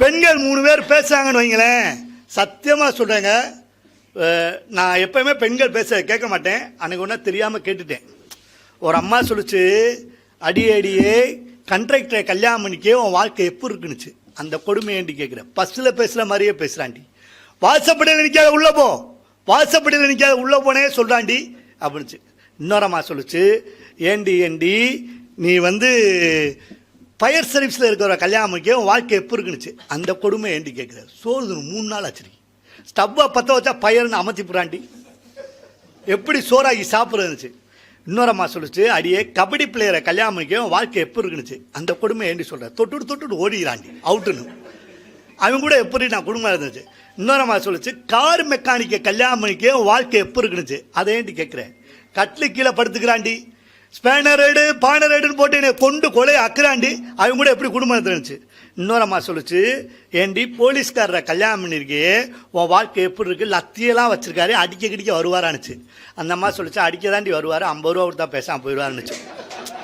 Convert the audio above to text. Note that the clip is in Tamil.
பெண்கள் மூணு பேர் பேசுகிறாங்கன்னு வைங்களேன். சத்தியமாக சொல்கிறேங்க நான் எப்பயுமே பெண்கள் பேச கேட்க மாட்டேன். அன்னைக்கு ஒன்றா தெரியாமல் கேட்டுட்டேன். ஒரு அம்மா சொல்லிச்சு அடி அடியே கண்ட்ராக்டரை கல்யாணம் பண்ணிக்கே உன் வாழ்க்கை எப்போ இருக்குனுச்சு அந்த கொடுமையேண்டி கேட்குறேன் பஸ்ஸில் பேசுகிற மாதிரியே பேசுகிறாண்டி வாசப்படியில் நிற்காத உள்ளே போ. வாசப்படியில் நிற்காத உள்ளே போனே சொல்கிறாண்டி அப்படின்னுச்சு. இன்னொரு அம்மா சொல்லுச்சு ஏண்டி ஏண்டி நீ வந்து ஃபயர் சர்வீஸில் இருக்கிற கல்யாணம் வாழ்க்கை எப்போ இருக்குனுச்சு? அந்த கொடுமை ஏண்டி கேட்குற சோறு மூணு நாள் ஆச்சுருக்கு ஸ்டவ்வை பற்ற வச்சா பயர்னு அமர்த்தி புறாண்டி எப்படி சோறாகி சாப்பிட்றதுச்சு இன்னொரு அம்மா சொல்லிச்சு அடியே கபடி பிளேயரை கல்யாணம் வாழ்க்கை எப்போ இருக்குனுச்சு? அந்த கொடுமை ஏண்டி சொல்கிறார் தொட்டுட்டு தொட்டுட்டு ஓடிக்கிறாண்டி அவுட்டுன்னு. அவன் கூட எப்படி நான் குடும்பம் இருந்துச்சு? இன்னொரு அம்மா சொல்லிச்சு கார் மெக்கானிக்கை கல்யாணம் பண்ணிக்க வாழ்க்கை எப்போ இருக்குனுச்சு? அதை ஏண்டி கேட்குறேன் கட்டில் கீழே படுத்துக்கிறாண்டி. ஸ்பேனர் ரைடு பானர் ரைடுன்னு போட்டு என்னை கொண்டு கொலை அக்குறாண்டி அவங்க கூட எப்படி குடும்பம் இருந்துச்சு? இன்னொரு அம்மா சொல்லிச்சு ஏண்டி போலீஸ்காரரை கல்யாணம் பண்ணியிருக்கே உன் வாழ்க்கை எப்படி இருக்குது லத்தியெல்லாம் வச்சுருக்காரு அடிக்க கிடிக்க வருவாரான்னுச்சு. அந்த அம்மா சொல்லிச்சு அடிக்க தாண்டி வருவார் ஐம்பது ரூபா கொடுத்தா பேசாமல் போயிடுவாருன்னுச்சு.